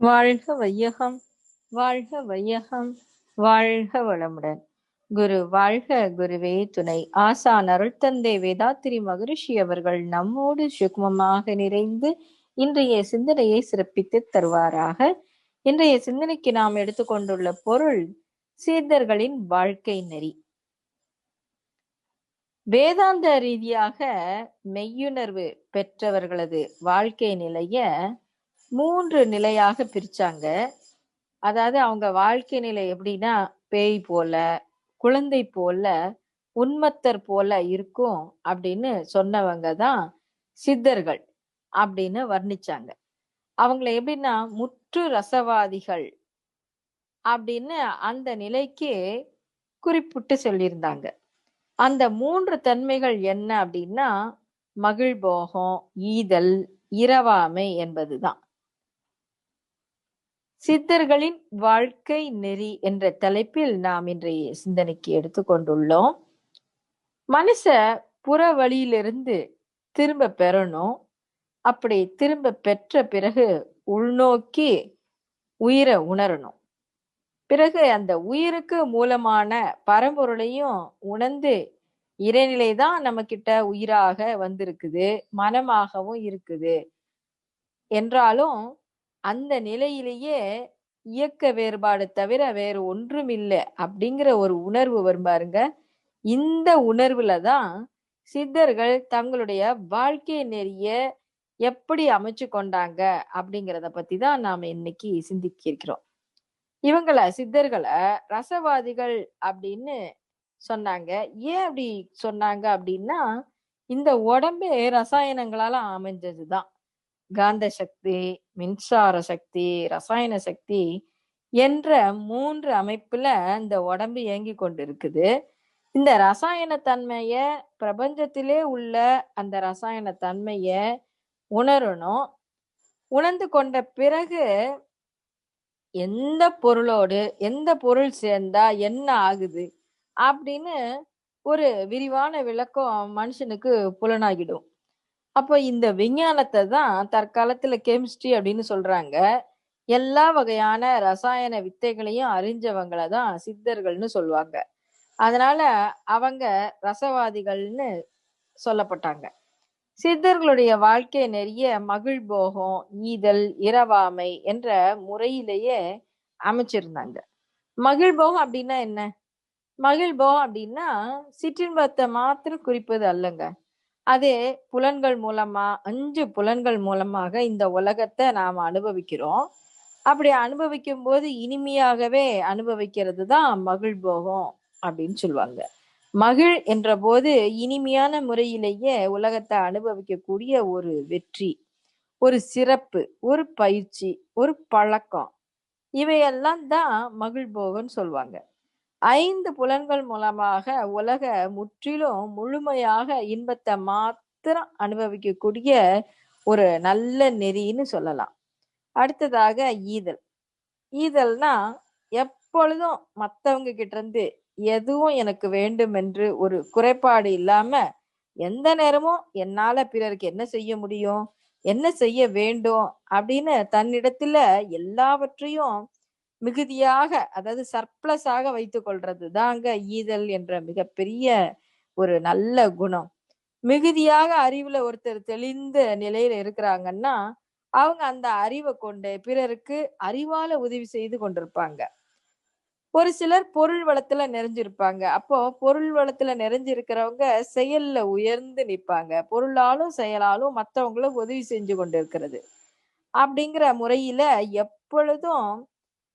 வாழ்க வையகம் வாழ்க வையகம் வாழ்க வளமுடன். குரு வாழ்க குருவே துணை. ஆசான் அருள்தந்தை வேதாத்திரி மகரிஷி அவர்கள் நம்மோடு சுக்மமாக நிறைந்து இன்றைய சிந்தனையை சிறப்பித்து தருவாராக. இன்றைய சிந்தனைக்கு நாம் எடுத்துக்கொண்டுள்ள பொருள் சீர்தர்களின் வாழ்க்கை நெறி. வேதாந்த ரீதியாக மெய்யுணர்வு பெற்றவர்களது வாழ்க்கை நிலைய மூன்று நிலையாக பிரிச்சாங்க. அதாவது அவங்க வாழ்க்கை நிலை எப்படின்னா பேய் போல குழந்தை போல உன்மத்தர் போல இருக்கும் அப்படின்னு சொன்னவங்க தான் சித்தர்கள் அப்படின்னு வர்ணிச்சாங்க. அவங்கள எப்படின்னா முற்று ரசவாதிகள் அப்படின்னு அந்த நிலைக்கு குறிப்பிட்டு சொல்லியிருந்தாங்க. அந்த மூன்று தன்மைகள் என்ன அப்படின்னா மகிழ்போகம் ஈதல் இரவாமை என்பதுதான். சித்தர்களின் வாழ்க்கை நெறி என்ற தலைப்பில் நாம் இன்றைய சிந்தனைக்கு எடுத்துக்கொண்டுள்ளோம். மனுஷ புற வழியிலிருந்து திரும்ப பெறணும். அப்படி திரும்ப பெற்ற பிறகு உள்நோக்கி உயிரை உணரணும். பிறகு அந்த உயிருக்கு மூலமான பரம்பொருளையும் உணர்ந்து இறைநிலை தான் நம்ம கிட்ட உயிராக வந்திருக்குது மனமாகவும் இருக்குது. என்றாலும் அந்த நிலையிலேயே இயக்க வேறுபாடு தவிர வேறு ஒன்றும் இல்லை அப்படிங்கிற ஒரு உணர்வு வரும் பாருங்க. இந்த உணர்வுல தான் சித்தர்கள் தங்களுடைய வாழ்க்கை நெறிய எப்படி அமைச்சு கொண்டாங்க அப்படிங்கிறத பத்தி தான் நாம இன்னைக்கு சிந்திக்க இருக்கிறோம். இவங்கள சித்தர்களை ரசவாதிகள் அப்படின்னு சொன்னாங்க. ஏன் அப்படி சொன்னாங்க அப்படின்னா இந்த உடம்பே ரசாயனங்களால அமைஞ்சதுதான். காந்த சக்தி மின்சார சக்தி ரசாயன சக்தி என்ற மூன்று அமைப்புல இந்த உடம்பு இயங்கி கொண்டு இருக்குது இந்த ரசாயன தன்மைய பிரபஞ்சத்திலே உள்ள அந்த ரசாயன தன்மைய உணரணும். உணர்ந்து கொண்ட பிறகு எந்த பொருளோடு எந்த பொருள் சேர்ந்தா என்ன ஆகுது? அப்படின்னு ஒரு விரிவான விளக்கம் மனுஷனுக்கு புலனாகிடும். அப்போ இந்த விஞ்ஞானத்தை தான் தற்காலத்துல கெமிஸ்ட்ரி அப்படின்னு சொல்றாங்க. எல்லா வகையான ரசாயன வித்தைகளையும் அறிஞ்சவங்கள தான் சித்தர்கள்னு சொல்லுவாங்க. அதனால அவங்க ரசவாதிகள்னு சொல்லப்பட்டாங்க. சித்தர்களுடைய வாழ்க்கை நெறிய மகிழ்போகம் ஈதல் இரவாமை என்ற முறையிலேயே அமைச்சிருந்தாங்க. மகிழ்போகம் அப்படின்னா என்ன? மகிழ்போகம் அப்படின்னா சிற்றின்பத்தை மாத்திரம் குறிப்பது அல்லங்க. அதே புலன்கள் மூலமா அஞ்சு புலன்கள் மூலமாக இந்த உலகத்தை நாம் அனுபவிக்கிறோம். அப்படி அனுபவிக்கும் போது இனிமையாகவே அனுபவிக்கிறது தான் மகிழ்போகம் அப்படின்னு சொல்லுவாங்க. மகிழ் என்ற போது இனிமையான முறையிலேயே உலகத்தை அனுபவிக்கக்கூடிய ஒரு வெற்றி ஒரு சிறப்பு ஒரு பயிற்சி ஒரு பழக்கம். இவையெல்லாம் தான் மகிழ்போகம்னு சொல்லுவாங்க. ஐந்து புலன்கள் மூலமாக உலக முற்றிலும் முழுமையாக இன்பத்தை மாத்திரம் அனுபவிக்கக்கூடிய ஒரு நல்ல நெறின்னு சொல்லலாம். அடுத்ததாக ஈதல். ஈதல்னா எப்பொழுதும் மற்றவங்க கிட்ட இருந்து எதுவும் எனக்கு வேண்டும் என்று ஒரு குறைபாடு இல்லாம எந்த நேரமும் என்னால பிறருக்கு என்ன செய்ய முடியும் என்ன செய்ய வேண்டும் அப்படின்னு தன்னிடத்துல எல்லாவற்றையும் மிகுதியாக அதாவது சர்ப்ளஸாக வைத்து கொள்றது தாங்க ஈதல் என்ற மிகப்பெரிய ஒரு நல்ல குணம். மிகுதியாக அறிவுல ஒருத்தர் தெளிந்த நிலையில இருக்கிறாங்கன்னா அவங்க அந்த அறிவை கொண்டு பிறருக்கு அறிவால உதவி செய்து கொண்டிருப்பாங்க. ஒரு சிலர் பொருள் வளத்துல நிறைஞ்சிருப்பாங்க. அப்போ பொருள் வளத்துல நிறைஞ்சிருக்கிறவங்க செயல்ல உயர்ந்து நிற்பாங்க. பொருளாலும் செயலாலும் மத்தவங்களும் உதவி செஞ்சு கொண்டு இருக்கிறது அப்படிங்கிற முறையில எப்பொழுதும்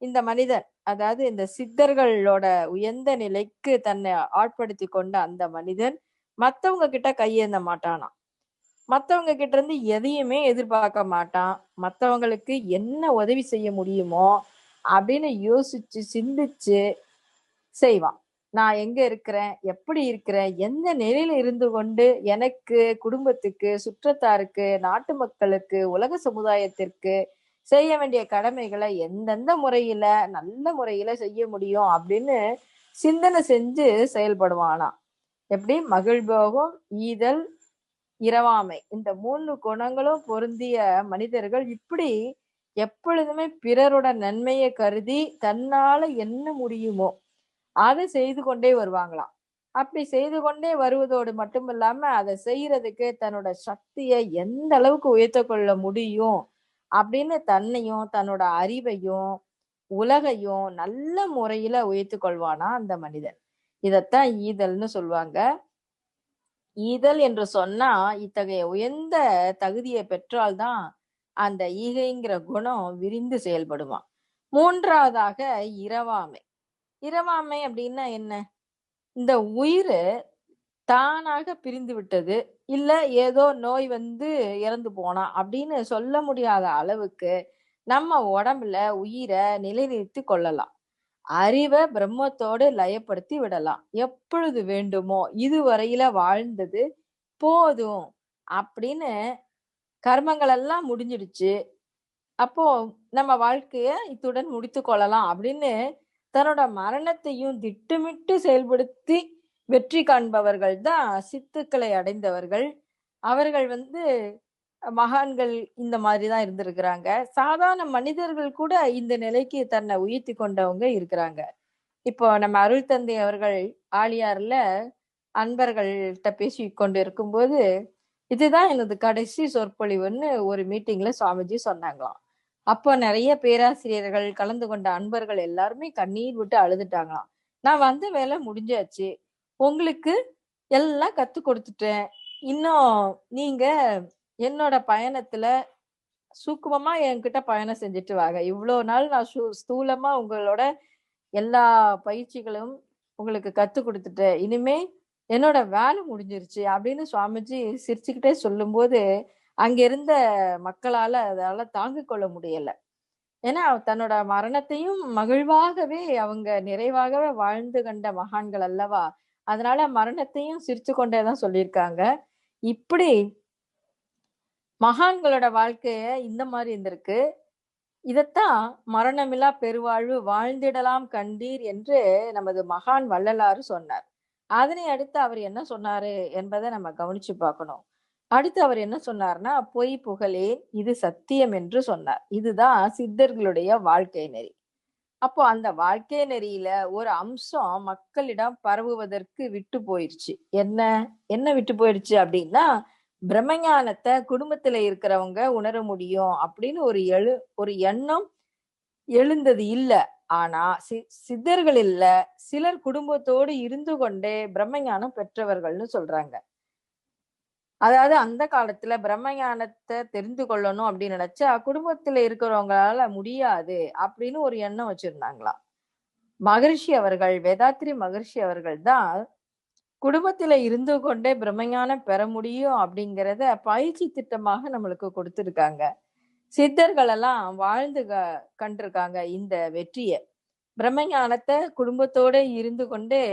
இந்த மனிதன் அதாவது இந்த சித்தர்களோட உயர்ந்த நிலைக்கு தன்னை ஆட்படுத்தி கொண்ட அந்த மனிதன் மத்தவங்க கிட்ட கையேந்த மாட்டானாம். மத்தவங்க கிட்ட இருந்து எதையுமே எதிர்பார்க்க மாட்டான். மத்தவங்களுக்கு என்ன உதவி செய்ய முடியுமோ அப்படின்னு யோசிச்சு சிந்திச்சு செய்வான். நான் எங்க இருக்கிறேன்? எப்படி இருக்கிறேன்? எந்த நிலையில இருந்து கொண்டு எனக்கு குடும்பத்துக்கு சுற்றத்தாருக்கு நாட்டு மக்களுக்கு உலக சமுதாயத்திற்கு செய்ய வேண்டிய கடமைகளை எந்தெந்த முறையில நல்ல முறையில செய்ய முடியும் அப்படின்னு சிந்தனை செஞ்சு செயல்படுவானாம். எப்படி? மகிழ்போகம் ஈதல் இரவாமை. இந்த மூணு குணங்களும் பொருந்திய மனிதர்கள் இப்படி எப்பொழுதுமே பிறரோட நன்மையை கருதி தன்னால என்ன முடியுமோ அதை செய்து கொண்டே வருவாங்களாம். அப்படி செய்து கொண்டே வருவதோடு மட்டும் இல்லாம அதை செய்யறதுக்கு தன்னோட சக்தியை எந்த அளவுக்கு உயர்த்த கொள்ள முடியும் அப்படின்னு தன்னையும் தன்னோட அறிவையும் உலகையும் நல்ல முறையில உயர்த்து கொள்வானா அந்த மனிதன். இதத்தான் ஈதல்னு சொல்லுவாங்க. ஈதல் என்று சொன்னா இத்தகைய உயர்ந்த தகுதியை பெற்றால்தான் அந்த ஈகைங்கிற குணம் விரிந்து செயல்படுவான் மூன்றாவதாக இரவாமை. இரவாமை அப்படின்னா என்ன? இந்த உயிர் தானாக பிரிந்து விட்டது. இல்ல ஏதோ நோய் வந்து இறந்து போனா அப்படின்னு சொல்ல முடியாத அளவுக்கு நம்ம உடம்புல உயிரை நிலைநிறுத்தி கொள்ளலாம். அறிவை பிரம்மத்தோடு லயப்படுத்தி விடலாம். எப்பொழுது வேண்டுமோ இதுவரையில வாழ்ந்தது போதும் அப்படின்னு கர்மங்கள் எல்லாம் முடிஞ்சிடுச்சு. அப்போ நம்ம வாழ்க்கைய இத்துடன் முடித்து கொள்ளலாம் அப்படின்னு தன்னோட மரணத்தையும் திட்டமிட்டு செயல்படுத்தி வெற்றி காண்பவர்கள் தான் சித்துக்களை அடைந்தவர்கள். அவர்கள் வந்து மகான்கள் இந்த மாதிரி தான் இருந்திருக்கிறாங்க. சாதாரண மனிதர்கள் கூட இந்த நிலைக்கு தன்னை உயர்த்தி கொண்டவங்க இருக்கிறாங்க. இப்போ நம்ம அருள் தந்தை அவர்கள் ஆழியார்ல அன்பர்கள்ட்ட பேசி கொண்டு இருக்கும்போது இதுதான் எனது கடைசி சொற்பொழிவுன்னு ஒரு மீட்டிங்ல சுவாமிஜி சொன்னாங்களாம். அப்போ நிறைய பேராசிரியர்கள் கலந்து கொண்ட அன்பர்கள் எல்லாருமே கண்ணீர் விட்டு அழுதுட்டாங்களாம். நான் வந்த வேலை முடிஞ்சாச்சு. உங்களுக்கு எல்லாம் கத்து கொடுத்துட்டேன். இன்னும் நீங்க என்னோட பயணத்துல சூக்குமமா என்கிட்ட பயணம் செஞ்சுட்டு வாங்க. இவ்வளோ நாள் நான் ஸ்தூலமா உங்களோட எல்லா பயிற்சிகளும் உங்களுக்கு கத்து கொடுத்துட்டேன். இனிமே என்னோட வேலை முடிஞ்சிருச்சு அப்படின்னு சுவாமிஜி சிரிச்சுக்கிட்டே சொல்லும்போது அங்க இருந்த மக்களால அதால தாங்க கொள்ள முடியல. ஏன்னா தன்னோட மரணத்தையும் மகிழ்வாகவே அவங்க நிறைவாகவே வாழ்ந்து கண்ட மகான்கள் அல்லவா? அதனால மரணத்தையும் சிரிச்சு கொண்டேதான் சொல்லியிருக்காங்க. இப்படி மகான்களோட வாழ்க்கைய இந்த மாதிரி இருந்திருக்கு. இதத்தான் மரணமில்லா பெருவாழ்வு வாழ்ந்திடலாம் கண்டீர் என்று நமது மகான் வள்ளலாறு சொன்னார். அதனை அடுத்து அவர் என்ன சொன்னாரு என்பதை நம்ம கவனிச்சு பார்க்கணும். அடுத்து அவர் என்ன சொன்னார்னா பொய் புகழேன் இது சத்தியம் என்று சொன்னார். இதுதான் சித்தர்களுடைய வாழ்க்கை நெறி. அப்போ அந்த வாழ்க்கை நெறியில ஒரு அம்சம் மக்களிடம் பரவுவதற்கு விட்டு போயிருச்சு. என்ன? என்ன விட்டு போயிடுச்சு அப்படின்னா பிரம்மஞானத்தை குடும்பத்துல இருக்கிறவங்க உணர முடியும் அப்படின்னு ஒரு எழு ஒரு எண்ணம் எழுந்தது இல்ல. ஆனா சி சித்தர்கள் இல்ல. சிலர் குடும்பத்தோடு இருந்து கொண்டே பிரம்மஞானம் பெற்றவர்கள்னு சொல்றாங்க. அதாவது அந்த காலத்துல பிரம்மஞானத்தை தெரிந்து கொள்ளணும் அப்படின்னு நினைச்சா குடும்பத்துல இருக்கிறவங்களால முடியாது அப்படின்னு ஒரு எண்ணம் வச்சிருந்தாங்களாம். மகர்ஷி அவர்கள் வேதாத்ரி மகர்ஷி அவர்கள் தான் குடும்பத்துல இருந்து கொண்டே பிரம்மஞானம் பெற முடியும் அப்படிங்கிறத பயிற்சி திட்டமாக நம்மளுக்கு கொடுத்திருக்காங்க. சித்தர்கள் எல்லாம் வாழ்ந்து க கண்டிருக்காங்க இந்த வெற்றியை. பிரம்மஞானத்தை குடும்பத்தோட இருந்து கொண்டே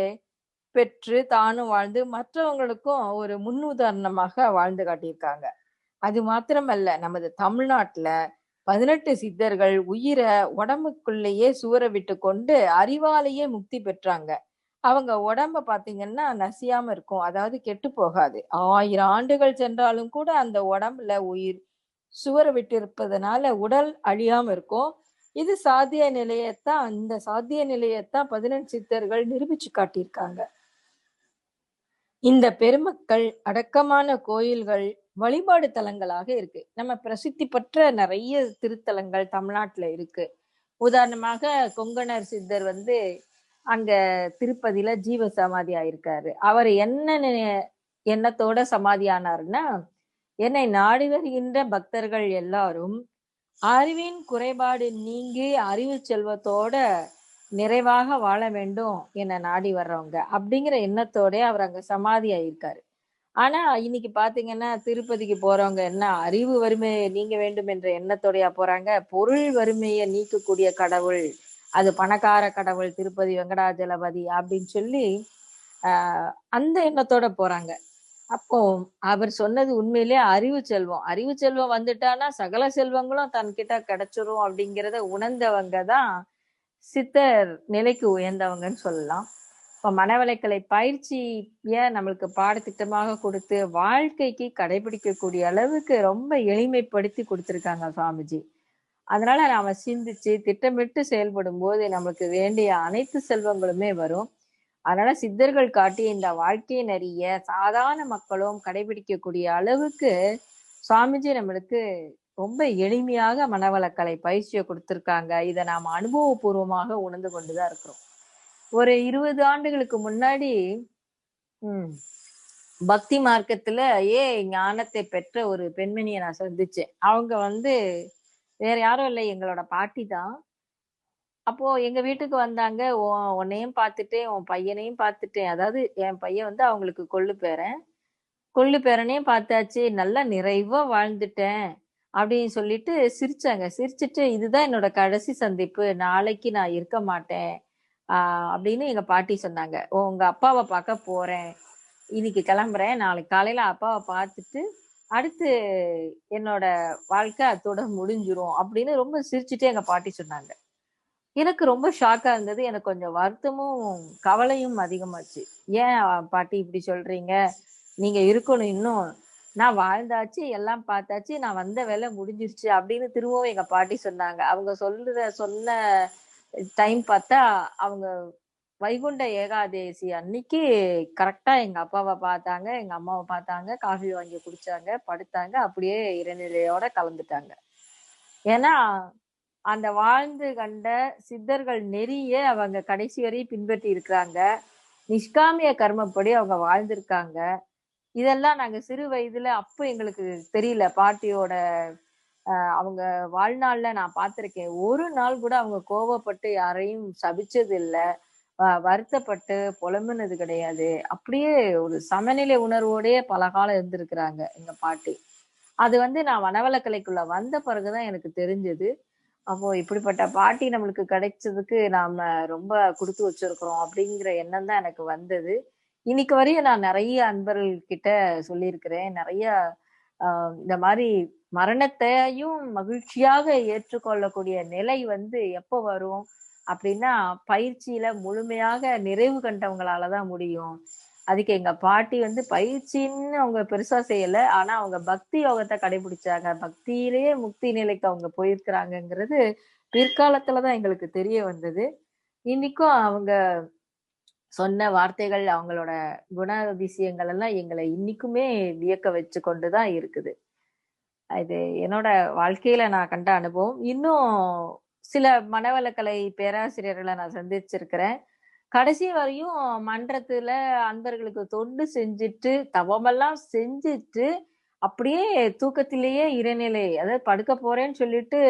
பெற்று தானும் வாழ்ந்து மற்றவங்களுக்கும் ஒரு முன்னுதாரணமாக வாழ்ந்து காட்டியிருக்காங்க. அது மாத்திரமல்ல நமது தமிழ்நாட்டுல பதினெட்டு சித்தர்கள் உயிரை உடம்புக்குள்ளேயே சூற விட்டு கொண்டு அறிவாலேயே முக்தி பெற்றாங்க. அவங்க உடம்ப பாத்தீங்கன்னா நசியாம இருக்கும் அதாவது கெட்டு போகாது. ஆயிரம் ஆண்டுகள் சென்றாலும் கூட அந்த உடம்புல உயிர் சுவர விட்டு இருப்பதனால உடல் அழியாம இருக்கும். இது சாத்திய நிலையத்தான் இந்த சாத்திய நிலையத்தான் பதினெட்டு சித்தர்கள் நிரூபிச்சு காட்டியிருக்காங்க. இந்த பெருமக்கள் அடக்கமான கோயில்கள் வழிபாடு தலங்களாக இருக்கு. நம்ம பிரசித்தி பெற்ற நிறைய திருத்தலங்கள் தமிழ்நாட்டுல இருக்கு. உதாரணமாக கொங்கணர் சித்தர் வந்து அங்க திருப்பதியில ஜீவ சமாதி ஆயிருக்காரு. அவர் என்ன எண்ணத்தோட சமாதி ஆனாருன்னா என்னை நாடி வருகின்ற பக்தர்கள் எல்லாரும் அறிவின் குறைபாடு நீங்கி அறிவு செல்வத்தோட நிறைவாக வாழ வேண்டும் என்னை நாடி வர்றவங்க அப்படிங்கிற எண்ணத்தோட அவர் அங்க சமாதி ஆயிருக்காரு. ஆனா இன்னைக்கு பாத்தீங்கன்னா திருப்பதிக்கு போறவங்க என்ன அறிவு வறுமையை நீங்க வேண்டும் என்ற எண்ணத்தோடயா போறாங்க. பொருள் வறுமையை நீக்கக்கூடிய கடவுள் அது பணக்கார கடவுள் திருப்பதி வெங்கடாஜலபதி அப்படின்னு சொல்லி ஆஹ் அந்த எண்ணத்தோட போறாங்க. அப்போ அவர் சொன்னது உண்மையிலேயே அறிவு செல்வம். அறிவு செல்வம் வந்துட்டானா சகல செல்வங்களும் தன்கிட்ட கிடைச்சிரும் அப்படிங்கிறத உணர்ந்தவங்க தான் சித்தர் நிலைக்கு உயர்ந்தவங்கன்னு சொல்லலாம். இப்போ மனவளைக்கலை பயிற்சிய நம்மளுக்கு பாடத்திட்டமாக கொடுத்து வாழ்க்கைக்கு கடைபிடிக்கக்கூடிய அளவுக்கு ரொம்ப எளிமைப்படுத்தி கொடுத்துருக்காங்க சுவாமிஜி. அதனால நாம சிந்திச்சு திட்டமிட்டு செயல்படும் போது நம்மளுக்கு வேண்டிய அனைத்து செல்வங்களுமே வரும். அதனால சித்தர்கள் காட்டிய இந்த வாழ்க்கையை நிறைய சாதாரண மக்களும் கடைபிடிக்கக்கூடிய அளவுக்கு சுவாமிஜி நம்மளுக்கு ரொம்ப எளிமையாக மனவளக்கலை பயிற்சியை கொடுத்துருக்காங்க. இதை நாம் அனுபவபூர்வமாக உணர்ந்து கொண்டுதான் இருக்கிறோம். ஒரு இருபது ஆண்டுகளுக்கு முன்னாடி உம் பக்தி மார்க்கத்துல ஏ ஞானத்தை பெற்ற ஒரு பெண்மணியை நான் சந்திச்சேன். அவங்க வந்து வேற யாரும் இல்லை எங்களோட பாட்டி தான். அப்போ எங்க வீட்டுக்கு வந்தாங்க. உன் உன்னையும் பார்த்துட்டேன் உன் பையனையும் பார்த்துட்டேன். அதாவது என் பையன் வந்து அவங்களுக்கு கொள்ளு பேரன். கொள்ளு பேரனையும் பார்த்தாச்சு. நல்லா நிறைவா வாழ்ந்துட்டேன். அப்படின்னு சொல்லிட்டு சிரிச்சாங்க. சிரிச்சிட்டு இதுதான் என்னோட கடைசி சந்திப்பு. நாளைக்கு நான் இருக்க மாட்டேன். ஆஹ் அப்படின்னு எங்க பாட்டி சொன்னாங்க. உங்க அப்பாவை பார்க்க போறேன். இன்னைக்கு கிளம்புறேன். நாளைக்கு காலையில அப்பாவை பார்த்துட்டு அடுத்து என்னோட வாழ்க்கை அதோட முடிஞ்சிரும். அப்படின்னு ரொம்ப சிரிச்சுட்டே எங்க பாட்டி சொன்னாங்க. எனக்கு ரொம்ப ஷாக்கா இருந்தது. எனக்கு கொஞ்சம் வருத்தமும் கவலையும் அதிகமாச்சு. ஏன் பாட்டி இப்படி சொல்றீங்க? நீங்க இருக்கணும் இன்னும். நான் வாழ்ந்தாச்சு எல்லாம் பார்த்தாச்சு நான் வந்த வேலை முடிஞ்சிருச்சு அப்படின்னு திரும்பவும் எங்க பாட்டி சொன்னாங்க. அவங்க சொல்ற சொன்ன டைம் பார்த்தா அவங்க வைகுண்ட ஏகாதேசி அன்னைக்கு கரெக்டா எங்க அப்பாவை பார்த்தாங்க எங்க அம்மாவை பார்த்தாங்க காஃபி வாங்கி குடிச்சாங்க படுத்தாங்க அப்படியே இறைநிலையோட கலந்துட்டாங்க. ஏன்னா அந்த வாழ்ந்து கண்ட சித்தர்கள் நெறிய அவங்க கடைசி வரையும் பின்பற்றி இருக்கிறாங்க. நிஷ்காமிய கர்மப்படி அவங்க வாழ்ந்திருக்காங்க. இதெல்லாம் நாங்க சிறு வயதுல அப்போ எங்களுக்கு தெரியல. பாட்டியோட அவங்க வாழ்நாள்ல நான் பார்த்திருக்கேன். ஒரு நாள் கூட அவங்க கோவப்பட்டு யாரையும் சபிச்சது இல்லை வருத்தப்பட்டு புலம்புனது கிடையாது. அப்படியே ஒரு சமநிலை உணர்வோடயே பல காலம் இருந்திருக்கிறாங்க எங்க பாட்டி. அது வந்து நான் வனவளக்கலைக்குள்ள வந்த பிறகுதான் எனக்கு தெரிஞ்சது. அப்போ இப்படிப்பட்ட பாட்டி நம்மளுக்கு கிடைச்சதுக்கு நாம ரொம்ப கொடுத்து வச்சிருக்கிறோம் அப்படிங்கிற எண்ணம் தான் எனக்கு வந்தது. இன்னைக்கு வரையும் நான் நிறைய அன்பர்கள்கிட்ட சொல்லியிருக்கிறேன். நிறைய இந்த மாதிரி மரணத்தையும் மகிழ்ச்சியாக ஏற்றுக்கொள்ளக்கூடிய நிலை வந்து எப்போ வரும் அப்படின்னா பயிற்சியில முழுமையாக நிறைவு கண்டவங்களால தான் முடியும். அதுக்கு எங்க பாட்டி வந்து பயிற்சின்னு அவங்க பெருசா செய்யல. ஆனா அவங்க பக்தி யோகத்தை கடைபிடிச்சாங்க. பக்தியிலேயே முக்தி நிலைக்கு அவங்க போயிருக்கிறாங்கங்கிறது பிற்காலத்துலதான் எங்களுக்கு தெரிய வந்தது. இன்னைக்கும் அவங்க சொன்ன வார்த்தைகள் அவங்களோட குணாதிசயங்கள் எல்லாம் எங்களை இன்னைக்குமே வியக்க வச்சு கொண்டுதான் இருக்குது. இது என்னோட வாழ்க்கையில நான் கண்ட அனுபவம். இன்னும் சில மனவளக்கலை பேராசிரியர்களை நான் சந்திச்சிருக்கிறேன். கடைசி வரையும் மன்றத்துல அன்பர்களுக்கு தொண்டு செஞ்சுட்டு தவமெல்லாம் செஞ்சுட்டு அப்படியே தூக்கத்திலேயே இறைநிலை அதாவது படுக்க போறேன்னு சொல்லிட்டு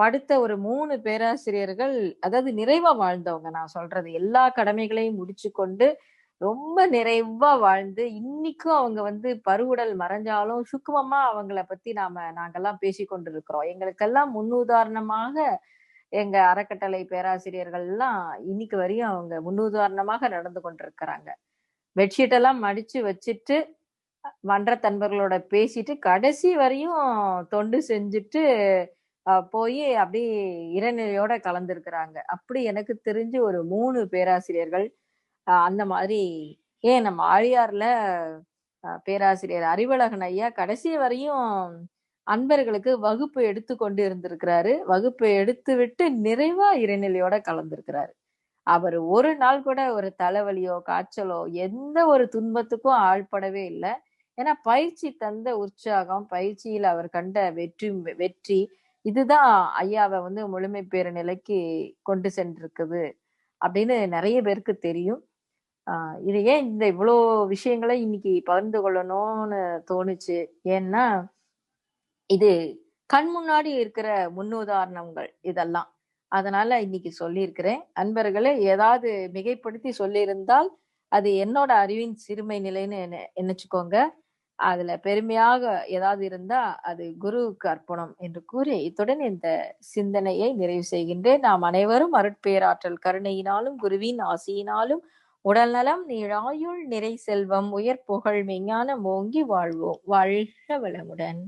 படுத்த ஒரு மூணு பேராசிரியர்கள் அதாவது நிறைவா வாழ்ந்தவங்க. நான் சொல்றது எல்லா கடமைகளையும் முடிச்சு கொண்டு ரொம்ப நிறைவா வாழ்ந்து இன்னைக்கும் அவங்க வந்து பருவுடல் மறைஞ்சாலும் சுக்குமமா அவங்கள பத்தி நாம நாங்கெல்லாம் பேசி கொண்டிருக்கிறோம். எங்களுக்கெல்லாம் முன்னுதாரணமாக எங்க அறக்கட்டளை பேராசிரியர்கள் எல்லாம் இன்னைக்கு வரையும் அவங்க முன்னுதாரணமாக நடந்து கொண்டிருக்கிறாங்க. பெட்ஷீட் எல்லாம் மடிச்சு வச்சுட்டு மன்ற தன்பர்களோட பேசிட்டு கடைசி வரையும் தொண்டு செஞ்சுட்டு போய் அப்படி இறைநிலையோட கலந்துருக்கிறாங்க. அப்படி எனக்கு தெரிஞ்சு ஒரு மூணு பேராசிரியர்கள் அந்த மாதிரி ஏன் நம்ம ஆழியார்ல பேராசிரியர் அறிவழகன் ஐயா கடைசி வரையும் அன்பர்களுக்கு வகுப்பு எடுத்து கொண்டு இருந்திருக்கிறாரு வகுப்பு எடுத்து விட்டு நிறைவா இறைநிலையோட கலந்திருக்கிறாரு. அவர் ஒரு நாள் கூட ஒரு தலைவலியோ காய்ச்சலோ எந்த ஒரு துன்பத்துக்கும் ஆள்படவே இல்லை. ஏன்னா பயிற்சி தந்த உற்சாகம் பயிற்சியில் அவர் கண்ட வெற்றி வெற்றி இதுதான் ஐயாவை வந்து முழுமை பேர நிலைக்கு கொண்டு சென்றிருக்குது அப்படின்னு நிறைய பேருக்கு தெரியும். ஆஹ் இது ஏன் இந்த இவ்வளோ விஷயங்களை இன்னைக்கு பகிர்ந்து கொள்ளணும்னு தோணுச்சு? ஏன்னா இது கண் முன்னாடி இருக்கிற முன்னுதாரணங்கள் இதெல்லாம். அதனால இன்னைக்கு சொல்லியிருக்கிறேன். அன்பர்களே ஏதாவது மிகைப்படுத்தி சொல்லியிருந்தால் அது என்னோட அறிவின் சிறுமை நிலைன்னு நினைச்சுக்கோங்க. அதுல பெருமையாக ஏதாவது இருந்தா அது குருவுக்கு அர்ப்பணம் என்று கூறி இத்துடன் இந்த சிந்தனையை நிறைவு செய்கின்றேன். நாம் அனைவரும் அருட்பேராற்றல் கருணையினாலும் குருவின் ஆசியினாலும் உடல்நலம் நீழாயுள் நிறை செல்வம் உயர் புகழ் மெஞ்ஞானம் ஓங்கி வாழ்வோம். வாழ்க வளமுடன்.